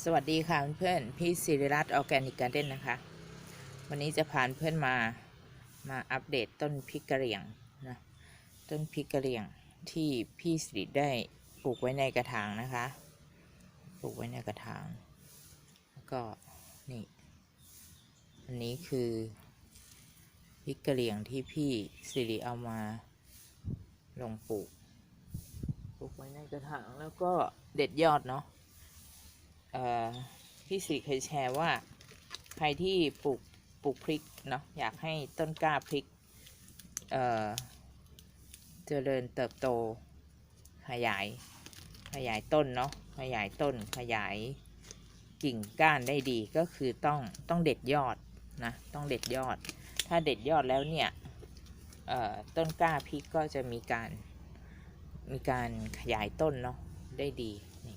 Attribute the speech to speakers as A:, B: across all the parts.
A: สวัสดีค่ะเพื่อนๆพี่สิริรัตน์ออร์แกนิกการ์เด้นนะคะ วันนี้จะพาเพื่อนมามาอัปเดตต้นพริกกระเหรี่ยงนะต้นพริกกระเหรี่ยงที่พี่สิริได้ปลูกไว้ในกระถางนะคะ ปลูกไว้ในกระถาง แล้วก็นี่อันนี้คือพริกกระเหรี่ยงที่พี่สิริเอามาลงปลูก ปลูกไว้ในกระถางแล้วก็เด็ดยอดเนาะ พี่สิริเคยแชร์ว่า ใครที่ปลูกปลูกพริกเนาะอยากให้ต้นกล้าพริกเเจริญเติบโต ขยาย ขยายต้นเนาะขยายต้นขยายกิ่งก้านได้ดีก็คือต้องต้องเด็ดยอดนะต้องเด็ดยอด ถ้าเด็ดยอดแล้วเนี่ยต้นกล้าพริกก็จะมีการมีการขยายต้นเนาะได้ดีนี่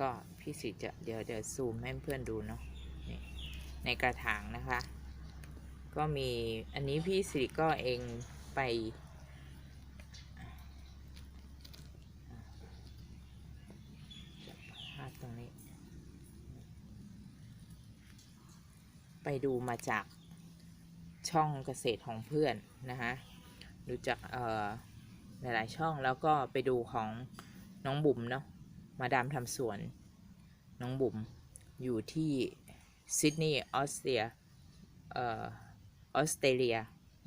A: ก็ พี่สิจะเดี๋ยวเดี๋ยวซูมให้เพื่อนดูเนาะนในกระถางนะคะ ก็มีอันนี้พี่สิก็เองไปภาพตรงนี้ ไปดูมาจากช่องเกษตรของเพื่อนนะคะดูจากเอ่อหลายๆช่องแล้วก็ไปดูของน้องบุ๋มเนาะมาดามทำสวน น้องบุ๋มอยู่ที่ซิดนีย์ออสเตรียเอ่อออสเตรเลีย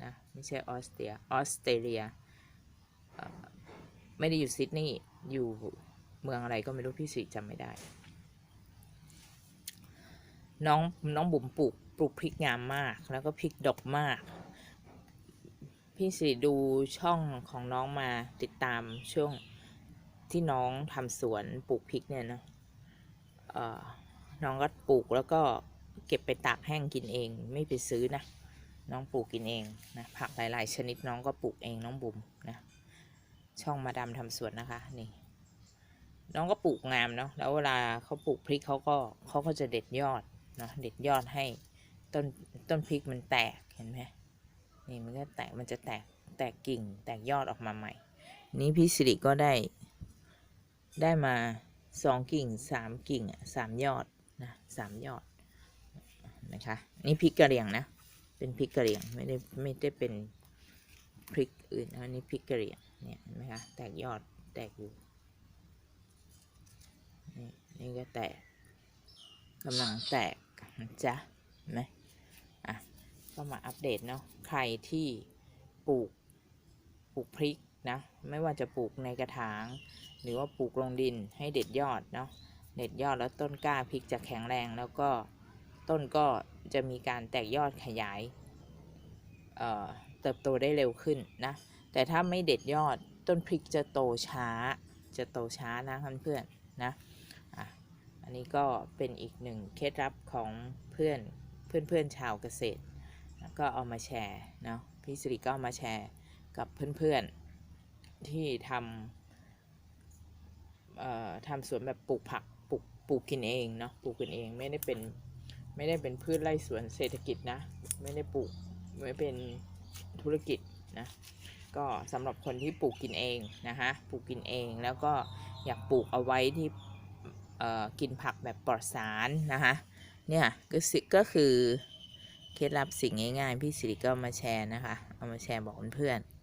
A: นะไม่ใช่ออสเตรียออสเตรเลียไม่ได้อยู่ซิดนีย์อยู่เมืองอะไรก็ไม่รู้พี่สิจำไม่ได้ น้องน้องบุ๋มปลูกปลูกพริกงามมาก แล้วก็พริกดกมาก พี่สิดูช่องของน้องมาติดตามช่วงที่น้องทำสวนปลูกพริกเนี่ยนะ น้องก็ปลูกแล้วก็เก็บไปตากแห้งกินเอง ไม่ไปซื้อนะ น้องปลูกกินเองนะผักหลาย ๆ ชนิดน้องก็ปลูกเองน้องบุ๋มนะช่องมาดามทำสวนนะคะนี่น้องก็ปลูกงามเนาะแล้วเวลาเขาปลูกพริกเขาก็เขาก็จะเด็ดยอดเนาะเด็ดยอดให้ต้นต้นพริกมันแตกเห็นไหมนี่มันก็แตกมันจะแตกแตกกิ่งแตกยอดออกมาใหม่ นี้พี่สิริก็ได้ได้มา สองกิ่งสามกิ่งอะสามยอดนะสามยอดนะคะนี่พริกกระเหรี่ยงนะ เป็นพริกกระเหรี่ยงไม่ได้ไม่ได้เป็นพริกอื่นอันนี้พริกกระเหรี่ยงเนี่ยเห็นไหมคะแตกยอดแตกอยู่นี่นี่ก็แตกกำลังแตกนจ๊ะเห็นไหมอะก็มาอัปเดตเนาะใครที่ปลูกปลูกพริก นะ ไม่ว่าจะปลูกในกระถาง หรือว่าปลูกลงดินให้เด็ดยอดเนาะเด็ดยอดแล้วต้นกล้าพริกจะแข็งแรงแล้วก็ต้นก็จะมีการแตกยอดขยายเเติบโตได้เร็วขึ้นนะ แต่ถ้าไม่เด็ดยอดต้นพริกจะโตช้า จะโตช้านะเพื่อนๆนะอันนี้ก็เป็นอีกหนึ่งเคล็ดลับของเพื่อนเพื่อนเพื่อนชาวเกษตรแล้วก็เอามาแชร์เนาะพี่สิริก็เอามาแชร์กับเพื่อนๆ ที่ทำเอ่อทำสวนแบบปลูกผักปลูกปลูกกินเองเนาะปลูกกินเองไม่ได้เป็นไม่ได้เป็นพืชไร่สวนเศรษฐกิจนะ ไม่ได้ปลูกไม่เป็นธุรกิจนะก็สำหรับคนที่ปลูกกินเองนะคะปลูกกินเองแล้วก็อยากปลูกเอาไว้ที่กินผักแบบปลอดสารนะคะเนี่ยก็ก็คือเคล็ดลับสิ่งง่ายๆ พี่สิริก็มาแชร์นะคะ เอามาแชร์บอกเพื่อนๆ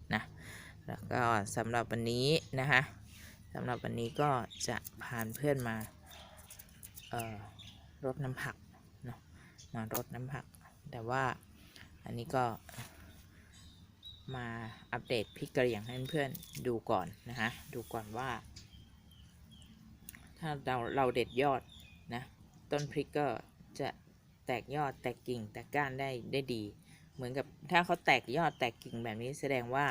A: แล้วก็สำหรับวันนี้นะคะสำหรับวันนี้ก็จะพาเพื่อนมา เอ่อรดน้ำผักเนาะมารดน้ำผัก แต่ว่าอันนี้ก็มาอัปเดตพริกกระเหรี่ยงให้เพื่อนดูก่อนนะคะดูก่อนว่า ถ้าเราเราเด็ดยอดนะต้นพริกก็จะแตกยอดแตกกิ่งแตกก้านได้ได้ดี เหมือนกับถ้าเขาแตกยอดแตกกิ่งแบบนี้แสดงว่า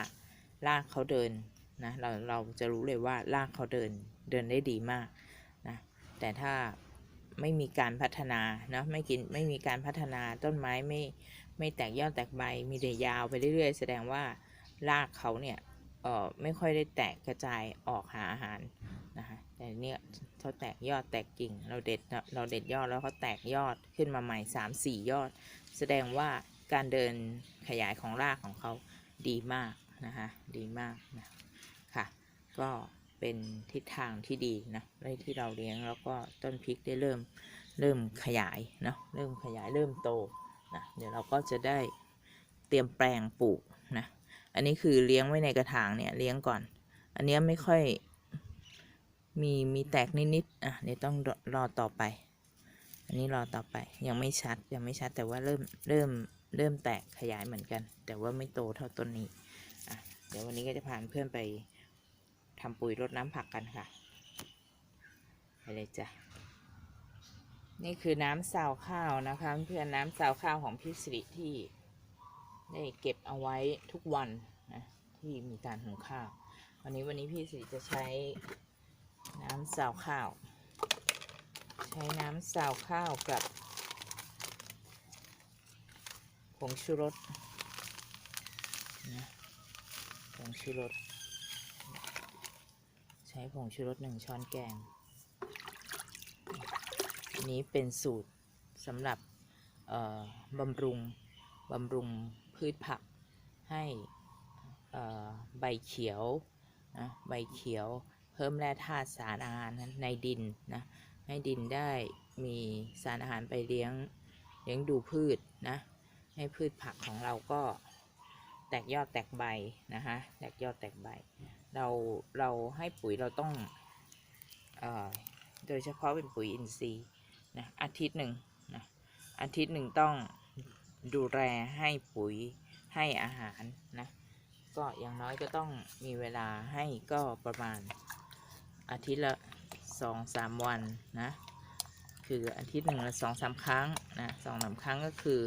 A: รากเขาเดินนะเราเราจะรู้เลยว่ารากเขาเดินเดินได้ดีมากนะแต่ถ้าไม่มีการพัฒนานะไม่กินไม่มีการพัฒนาต้นไม้ไม่ไม่แตกยอดแตกใบมีแต่ยาวไปเรื่อยๆ แสดงว่ารากเขาเนี่ยเออไม่ค่อยได้แตกกระจายออกหาอาหารนะคะแต่เนี่ยเขาแตกยอดแตกกิ่ง เราเด็ดเราเด็ดยอดแล้วเขาแตกยอดขึ้นมาใหม่สามสี่ยอด แสดงว่าการเดินขยายของรากของเขาดีมาก นะคะดีมากนะค่ะ ก็เป็นทิศทางที่ดีนะในที่เราเลี้ยงแล้วก็ต้นพริกได้เริ่มเริ่มขยายเนาะเริ่มขยายเริ่มโตนะเดี๋ยวเราก็จะได้เตรียมแปลงปลูกนะอันนี้คือเลี้ยงไว้ในกระถางเนี่ยเลี้ยงก่อน อันเนี้ยไม่ค่อยมีมีแตกนิดๆอะเดี๋ยวต้องรอรอต่อไป อันนี้รอต่อไปยังไม่ชัดยังไม่ชัดแต่ว่าเริ่มเริ่มเริ่มแตกขยายเหมือนกัน แต่ว่าไม่โตเท่าต้นนี้ เดี๋ยววันนี้ก็จะพาเพื่อนไปทำปุ๋ยรดน้ำผักกันค่ะ ไปเลยจ้ะ นี่คือน้ำซาวข้าวนะคะ เพื่อนน้ำซาวข้าวของพี่สิริที่ได้เก็บเอาไว้ทุกวันนะที่มีการหุงข้าว วันนี้วันนี้พี่สิริจะใช้น้ำซาวข้าว ใช้น้ำซาวข้าวกับผงชูรสนะ งชูรส ใช้ผงชูรสหนึ่งช้อนแกง อันนี้เป็นสูตรสำหรับบำรุงบำรุงพืชผักให้ใบเขียวนะใบเขียวเพิ่มแร่ธาตุสารอาหารในดินนะให้ดินได้มีสารอาหารไปเลี้ยงเลี้ยงดูพืชนะให้พืชผักของเราก็ แตกยอดแตกใบนะคะแตกยอดแตกใบ เราเราให้ปุ๋ยเราต้องอโดยเฉพาะเป็นปุ๋ยอินทรีย์นะอาทิตย์หนึ่งนะอาทิตย์หนึ่งต้องดูแลให้ปุ๋ยให้อาหารนะก็อย่างน้อยก็ต้องมีเวลาให้ก็ประมาณอาทิตย์ละสองสามวันนะคืออาทิตย์หนึ่งละสองสามครั้งนะสองสามครั้งก็คือ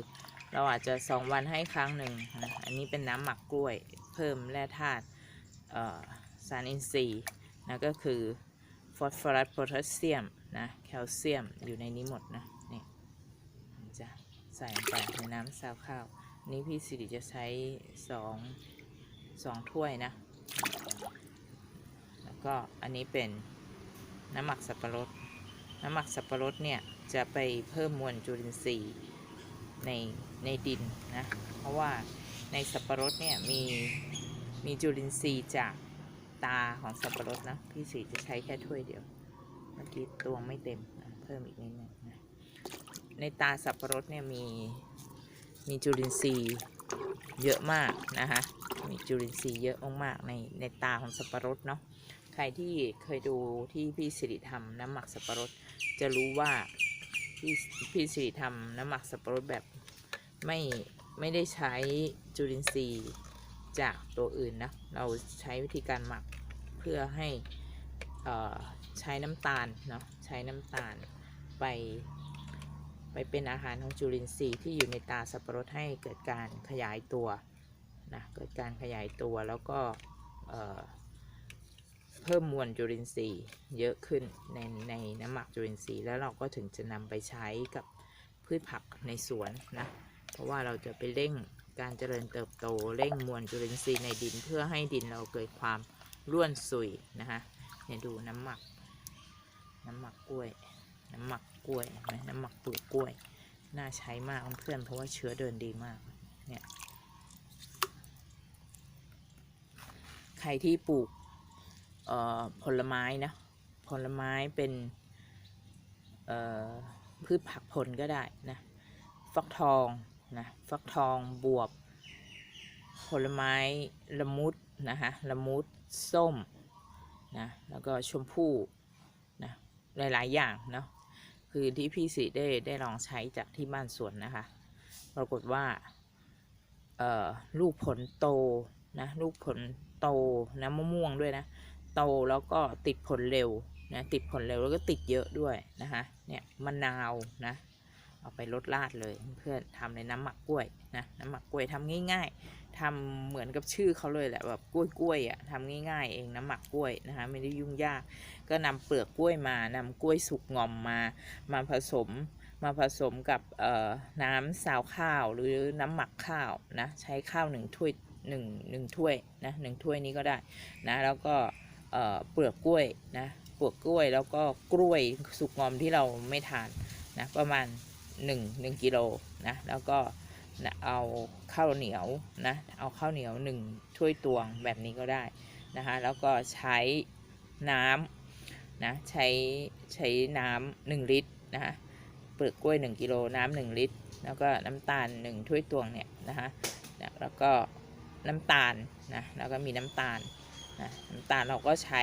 A: เราอาจจะสองวันให้ครั้งหนึ่งนะอันนี้เป็นน้ำหมักกล้วยเพิ่มแร่ธาตุสารอินทรีย์นะก็คือฟอสฟอรัสโพแทสเซียมนะแคลเซียมอยู่ในนี้หมดนะนี่จะใส่ลงไปในน้ำซาวข้าว นี้พี่สิริจะใช้สองสองถ้วยนะ แล้วก็อันนี้เป็นน้ำหมักสับปะรด น้ำหมักสับปะรดเนี่ยจะไปเพิ่มมวลจุลินทรีย์ ในในดินนะ เพราะว่าในสับปะรดเนี่ยมีมีจุลินทรีย์จากตาของสับปะรดนะ พี่สีจะใช้แค่ถ้วยเดียว เมื่อกี้ตวงไม่เต็มนะเพิ่มอีกนิดนึงนะในตาสับปะรดเนี่ยมีมีจุลินทรีย์เยอะมากนะคะมีจุลินทรีย์เยอะมากๆในในตาของสับปะรดเนาะใครที่เคยดูที่พี่สิริทำน้ำหมักสับปะรด จะรู้ว่า พี่พี่สิริทำน้ำหมักสับปะรดแบบไม่ไม่ได้ใช้จุลินทรีย์จากตัวอื่นนะ เราใช้วิธีการหมักเพื่อให้ใช้น้ำตาลเนาะใช้น้ำตาลไป ไปเป็นอาหารของจุลินทรีย์ที่อยู่ในตาสับปะรดให้เกิดการขยายตัวนะเกิดการขยายตัวแล้วก็ เพิ่มมวลจุลินทรีย์เยอะขึ้นในในน้ำหมักจุลินทรีย์แล้วเราก็ถึงจะนำไปใช้กับพืชผักในสวนนะ เพราะว่าเราจะไปเร่งการเจริญเติบโตเร่งมวลจุลินทรีย์ในดินเพื่อให้ดินเราเกิดความร่วนซุยนะคะเนี่ยดูน้ำหมัก น้ำหมักกล้วย น้ำหมักกล้วยนไหมน้ำหมักปลือกกล้วย น่าใช้มากเพื่อนเพราะว่าเชื้อเดินดีมากเนี่ยใครที่ปลูก ผลไม้นะผลไม้เป็นพืชผักผลก็ได้นะฟักทองนะฟักทองบวบ ผลไม้ละมุดนะคะละมุดส้มนะแล้วก็ชมพู่นะหลาย ๆ อย่างเนาะคือที่พี่สิได้ได้ลองใช้จากที่บ้านสวนนะคะ ปรากฏว่าลูกผลโตนะลูกผลโตนะมะม่วงด้วยนะ โตแล้วก็ติดผลเร็วนะติดผลเร็วแล้วก็ติดเยอะด้วยนะคะเนี่ยมะนาวนะเอาไปลดราดเลยเพื่อนทำในน้ำหมักกล้วยนะน้ำหมักกล้วยทำง่าย ๆทำเหมือนกับชื่อเขาเลยแหละแบบกล้วยกล้วยอะทำง่ายๆ เองน้ำหมักกล้วยนะคะไม่ได้ยุ่งยาก ก็นำเปลือกกล้วยมานำกล้วยสุกงอมมา มาผสมมาผสมกับเอ่อน้ำซาวข้าวหรือน้ำหมักข้าวนะใช้ข้าวหนึ่งถ้วยหนึ่งหนึ่งถ้วยนะหนึ่งถ้วยนี้ก็ได้นะแล้วก็ เปลือกกล้วยนะเปลือกกล้วยแล้วก็กล้วยสุกงอมที่เราไม่ทานนะประมาณ 1 1กิโลนะแล้วก็นะเอาข้าวเหนียวนะเอาข้าวเหนียวหนึ่งถ้วยตวงแบบนี้ก็ได้นะคะแล้วก็ใช้น้ำนะใช้ใช้น้ำหนึ่งลิตรนะคะเปลือกกล้วย 1กิโลน้ำหนึ่งลิตร แล้วก็น้ำตาล 1 ถ้วยตวงเนี่ยนะคะแล้วก็น้ำตาลนะแล้วก็มีน้ำตาล นะน้ำตาลเราก็ใช้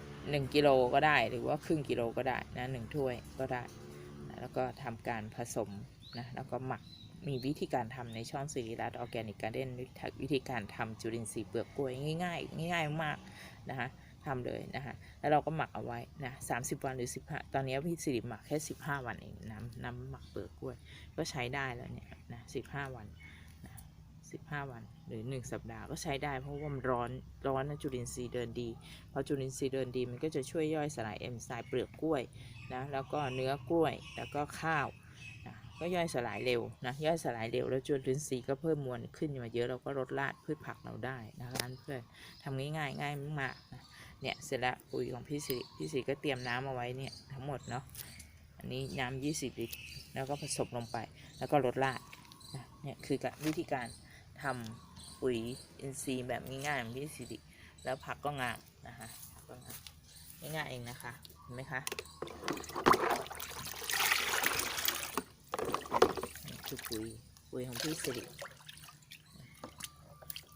A: 1กิโลก็ได้หรือว่าครึ่งกิโลก็ได้นะหนึ่งถ้วยก็ได้นะแล้วก็ทำการผสมนะแล้วก็หมักมีวิธีการทำในช่องสิริรัตออร์แกนิกการ์เด้นวิธีการทำจุลินทรีย์เปลือกกล้วยง่ายๆ ง่ายๆมากนะคะทำเลยนะคะแล้วเราก็หมักเอาไว้นะสามสิบวันหรือสิบห้าตอนนี้พี่สิริหมักแค่สิบห้าวันเองน้ำน้ำหมักเปลือกกล้วย ก็ใช้ได้แล้วเนี่ยนะสิบห้าวัน นะสิบห้าวันหรือหนึ่งสัปดาห์ก็ใช้ได้เพราะว่ามันร้อนร้อนนะจุลินทรีย์เดินดีพอจุลินทรีย์เดินดีมันก็จะช่วยย่อยสลายเอนไซม์เปลือกกล้วยนะแล้วก็เนื้อกล้วยแล้วก็ข้าวนะก็ย่อยสลายเร็วนะย่อยสลายเร็วแล้วจุลินทรีย์ก็เพิ่มมวลขึ้นมาเยอะเราก็ลดละพืชผักเราได้นะคะเพื่อนทำง่ายๆง่ายมากๆนะเนี่ยเสร็จแล้วปุ๋ยของพี่สิริพี่สิริก็เตรียมน้ำเอาไว้เนี่ยทั้งหมดเนาะอันนี้น้ำ20 ลิตร แล้วก็ผสมลงไปแล้วก็ลดละนะเนี่ยคือการวิธีการ ทำปุ๋ยอินทรีย์แบบง่ายๆของพี่สิริแล้วผักก็งามนะคะผักก็งามง่ายๆเองนะคะเห็นไหมคะคือปุ๋ยปุ๋ยของพี่สิริ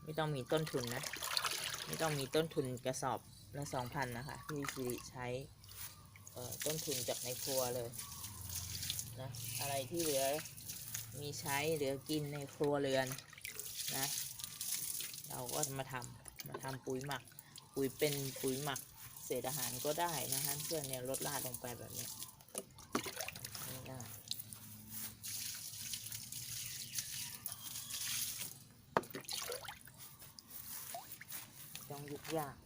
A: ไม่ต้องมีต้นทุนนะ ไม่ต้องมีต้นทุนกระสอบละสองพันนะคะพี่สิริใช้ต้นทุนจากในครัวเลยนะอะไรที่เหลือมีใช้เหลือกินในครัวเรือน นะ เราก็มาทำมาทำปุ๋ยหมัก ปุ๋ยเป็นปุ๋ยหมักเศษอาหารก็ได้นะคะเพื่อนเนี่ยลดราดลงไปแบบนี้ง่ายๆต้องยุกยาก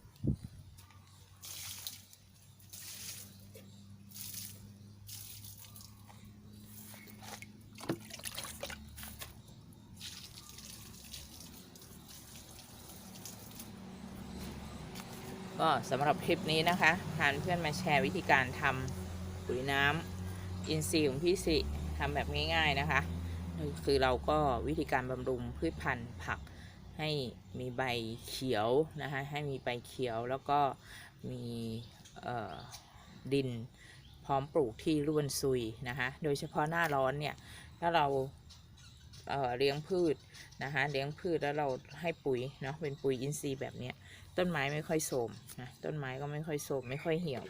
A: ก็สำหรับคลิปนี้นะคะพานเพื่อนมาแชร์วิธีการทำปุ๋ยน้ำอินทรีย์ของพี่สิทำแบบง่ายๆนะคะ คือเราก็วิธีการบำรุงพืชพันธุ์ผักให้มีใบเขียวนะคะให้มีใบเขียวแล้วก็มีดินพร้อมปลูกที่ร่วนซุยนะคะโดยเฉพาะหน้าร้อนเนี่ยถ้าเราเเลี้ยงพืชนะคะเลี้ยงพืชแล้วเราให้ปุ๋ยเนาะเป็นปุ๋ยอินทรีย์แบบเนี้ย ต้นไม้ไม่ค่อยโทมนะต้นไม้ก็ไม่ค่อยโทมไม่ค่อยเหี่ยว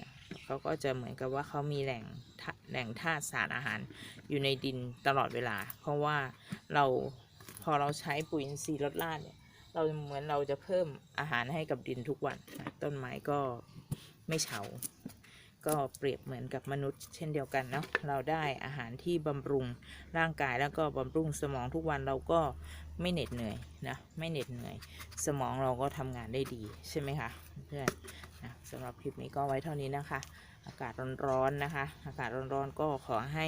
A: นะเขาก็จะเหมือนกับว่าเขามีแหล่งแหล่งธาตุสารอาหารอยู่ในดินตลอดเวลา เพราะว่าเราพอเราใช้ปุ๋ยอินทรีย์ลดราดเนี่ยเราเหมือนเราจะเพิ่มอาหารให้กับดินทุกวันนะต้นไม้ก็ไม่เฉา ก็เปรียบเหมือนกับมนุษย์เช่นเดียวกันเนาะเราได้อาหารที่บำรุงร่างกายแล้วก็บำรุงสมองทุกวันเราก็ไม่เหน็ดเหนื่อยนะไม่เหน็ดเหนื่อย สมองเราก็ทำงานได้ดีใช่ไหมคะเพื่อนนะสำหรับคลิปนี้ก็ไว้เท่านี้นะคะ อากาศร้อนๆนะคะ อากาศร้อนๆก็ขอให้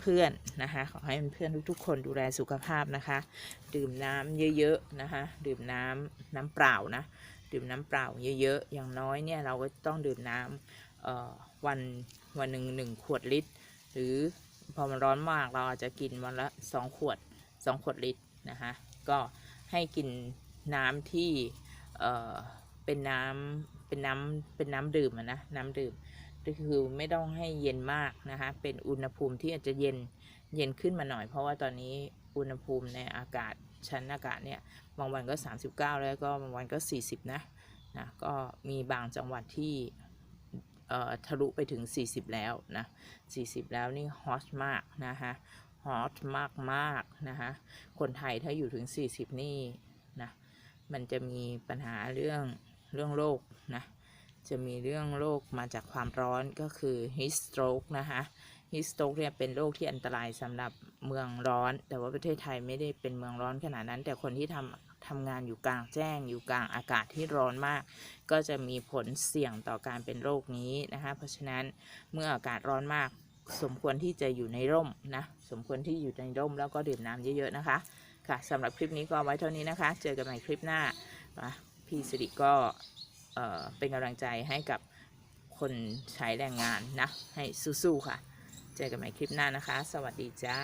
A: เพื่อนๆนะคะ ขอให้เพื่อนๆทุกๆ คนดูแลสุขภาพนะคะ ดื่มน้ำเยอะๆนะคะ ดื่มน้ำน้ำเปล่านะ ดื่มน้ำเปล่าเยอะๆ อย่างน้อยเนี่ยเราก็ต้องดื่มน้ำเอ่อ วันวันหนึ่งหนึ่งขวดลิตร หรือพอมันร้อนมากเราอาจจะกินวันละสองขวดสองขวดลิตรนะคะก็ให้กินน้ำที่เอ่อเป็นน้ำเป็นน้ำเป็นน้ำดื่มนะน้ำดื่มก็คือไม่ต้องให้เย็นมากนะคะเป็นอุณหภูมิที่อาจจะเย็นเย็นขึ้นมาหน่อย เพราะว่าตอนนี้อุณหภูมิในอากาศชั้นอากาศเนี่ยบางวันก็ 39 แล้วก็บางวันก็ 40 นะนะก็มีบางจังหวัดที่ ทะลุไปถึง 40 แล้วนะ 40 แล้วนี่ฮอตมากนะคะฮอตมากมากนะคะคนไทยถ้าอยู่ถึง 40 นี่นะมันจะมีปัญหาเรื่องเรื่องโรคนะจะมีเรื่องโรคมาจากความร้อนก็คือ heat stroke นะคะ heat stroke เนี่ยเป็นโรคที่อันตรายสำหรับเมืองร้อน แต่ว่าประเทศไทยไม่ได้เป็นเมืองร้อนขนาดนั้น แต่คนที่ทำทำงานอยู่กลางแจ้ง อยู่กลางอากาศที่ร้อนมาก ก็จะมีผลเสี่ยงต่อการเป็นโรคนี้นะคะเพราะฉะนั้นเมื่ออากาศร้อนมาก สมควรที่จะอยู่ในร่มนะสมควรที่อยู่ในร่มแล้วก็ดื่มน้ำเยอะๆนะคะ ค่ะสำหรับคลิปนี้ก็ไว้เท่านี้นะคะ เจอกันใหม่คลิปหน้าพี่สิริก็เอ่อเป็นกำลังใจให้กับคนใช้แรงงานนะ ให้สู้ๆค่ะ เจอกันใหม่คลิปหน้านะคะ สวัสดีจ้า